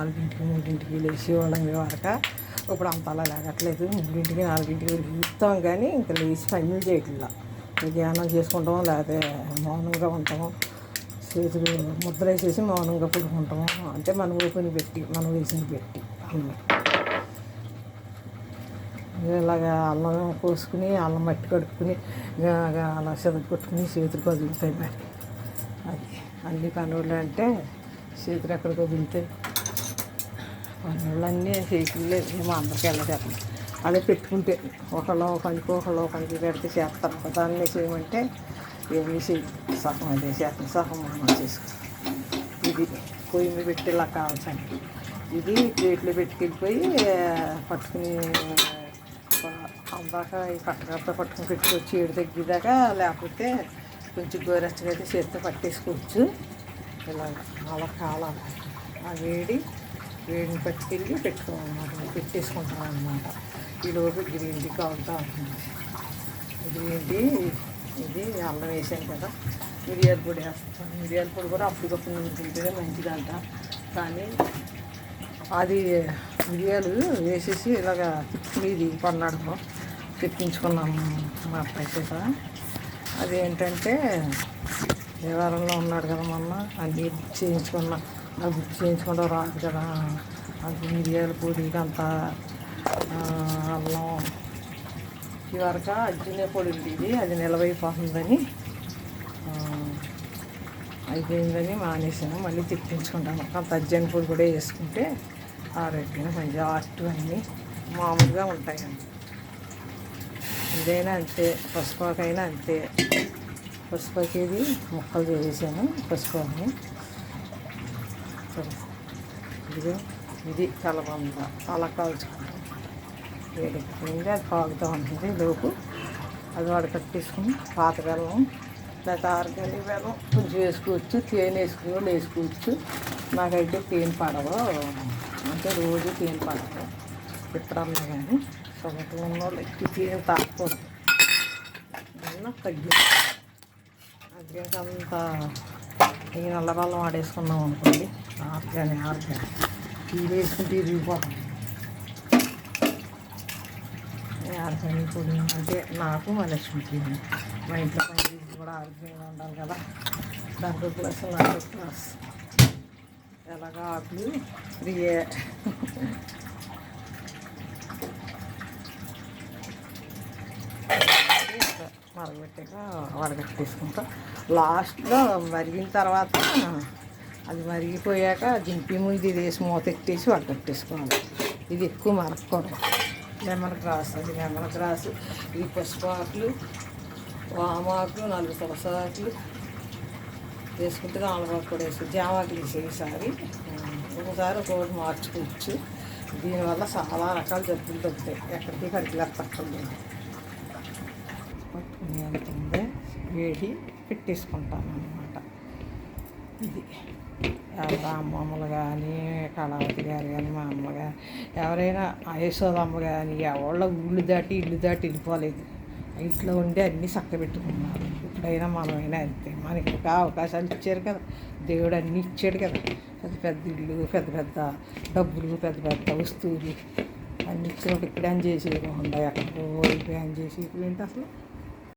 నాలుగింటికి మూడింటికి లేచి వాళ్ళం వరక ఇప్పుడు అంత అలా లేగట్లేదు. మూడింటికి నాలుగింటికి చూస్తాం కానీ ఇంకా లేచి పనులు చేయట్లా. ధ్యానం చేసుకుంటాము లేకపోతే మౌనంగా ఉంటాము చేతులు ముద్ర వేసేసి మౌనంగా పడుకుంటాము అంటే మనం ఊపిని పెట్టి మనం వేసింది పెట్టి ఇలాగా అల్లం కోసుకుని అల్లం మట్టి కడుక్కుని అలా చెదలు కొట్టుకుని చేతులు కదులుతాయి మరి. అది అన్ని పనులు అంటే చేతులు ఎక్కడ కదులుతాయి పనులన్నీ చేయట్లేదు మేము అందరికీ వెళ్ళగలం అదే పెట్టుకుంటే ఒకళ్ళు ఒకరికి ఒకళ్ళు ఒకరికి పెడితే చేస్తారు దాన్ని చేయమంటే ఏమీ చేయి సగం అదే చేస్తాం. సగం మనం చేసుకుంటాం ఇది పొయ్యి మీద పెట్టి ఇలా కావాల్సండి ఇది ప్లేట్లో పెట్టుకెళ్ళిపోయి పట్టుకుని అందాక ఈ పట్టకరతో పట్టుకుని పెట్టుకోవచ్చు. ఏడు తగ్గిదాకా లేకపోతే కొంచెం గోరెచ్చగా అయితే చేతితో పట్టేసుకోవచ్చు. ఇలా అలా కాలాలి. ఆ వేడి వేడిని పట్టుకెళ్ళి పెట్టుకోవాలన్నమాట. పెట్టేసుకుంటాం అనమాట ఈలోపు గ్రీన్ టీ కాగుతూ ఉంటుంది. గ్రీన్ టీ ఇది అల్లం వేసాను కదా. మిరియాల పొడి వేస్తాను మిరియాల పొడి కూడా అప్పటికప్పుడు తింటేనే మంచిదంట. కానీ అది మిరియాలు వేసేసి ఇలాగ మీది కొన్నాడు తెప్పించుకున్నాము మా అబ్బాయి చేత. అదేంటంటే దేవాలయంలో ఉన్నాడు కదా మొన్న అన్నీ బుక్ చేయించుకున్నా. అది బుక్ చేయించుకుంటా రాదు కదా. అది మిరియాల పొడికి అంత అల్లం. ఇవరక అజ్జినే పొడి ఉండేది ఇది. అది నిలవైపోతుందని అయిపోయిందని మానేసాను మళ్ళీ తెప్పించుకుంటాను. అంత అజ్జని పొడి కూడా వేసుకుంటే ఆరోగ్యం మంచి అట్టు అన్నీ మామూలుగా ఉంటాయండి. ఇదైనా అంతే పసుపాకైనా అంతే. పసుపాకి ఇది ముక్కలు చేసేసాను పసుపుని ఇదిగో ఇది కలబంద అలా కాల్చుకుంటాం. వేడెక్కింది అది పాకుతూ ఉంటుంది లోపు. అది వడకట్టేసుకుని పాత బెల్లం లేకపోతే ఆరుగల్లి బెల్లం కొంచెం వేసుకోవచ్చు తేనె వేసుకుని వాళ్ళు వేసుకోవచ్చు. నాకైతే తేనె పడవు. అంటే రోజు తేనె పడవు. ఎప్పుడన్నా కానీ సగటు ఎక్కువ తేనె తాకూడదు అన్న తగ్గి అంతా ఈ నల్ల బెల్లం ఆడేసుకున్నాం అనుకోండి. ఆరుగానే ఆరుగానే. టీ వేసుకుంటే ఇరిగిపోతుంది ఆర్గానిక్ పొడి అంటే నాకు మా లక్ష్మికి మా ఇంట్లో పని కూడా ఆరోగ్యంగా ఉండాలి కదా. దాంట్లో ప్లస్ నాకు ప్లస్. ఎలాగా ఆకులు ఫ్రీయే మరగబెట్టాక వడగట్టేసుకుంటాం లాస్ట్లో మరిగిన తర్వాత అది మరిగిపోయాక దింపి ఇది వేసి మూత ఎట్టేసి వడగట్టేసుకోవాలి. ఇది ఎక్కువ మరగకూడదు లెమన్ గ్రాస్ అది లెమన్ గ్రాస్ ఈ పసుపు ఆకులు వామాకులు నాలుగు తులసాకులు వేసుకుంటే నాలుగు కూడా వేసి జామాకులు వేసేసారి ఈసారి. ఒకసారి ఒకటి మార్చుకోవచ్చు. దీనివల్ల చాలా రకాల జబ్బులు తగ్గుతాయి. ఎక్కడికి కరికిలేదు తక్కువ ఎంత ఉందో వేడి పెట్టేసుకుంటాను అనమాట ఇది. ఎవరు అమ్మమ్మలు కానీ కళావతి గారు కానీ మా అమ్మ కానీ ఎవరైనా యశోదమ్మ కానీ ఎవళ్ళ ఊళ్ళు దాటి ఇల్లు దాటి వెళ్ళిపోలేదు. ఇంట్లో ఉండి అన్నీ చక్క పెట్టుకున్నారు మనమైనా అంతే. మనకి ఇంకా అవకాశాలు ఇచ్చారు కదా. దేవుడు అన్నీ ఇచ్చాడు కదా. పెద్ద పెద్ద ఇల్లు పెద్ద పెద్ద డబ్బులు పెద్ద పెద్ద వస్తువులు అన్ని ఇచ్చినప్పుడు ఇక్కడ అని చేసి ఎక్కడ పోయి వెళ్ళిపోయి అని చేసి ఏంటి అసలు?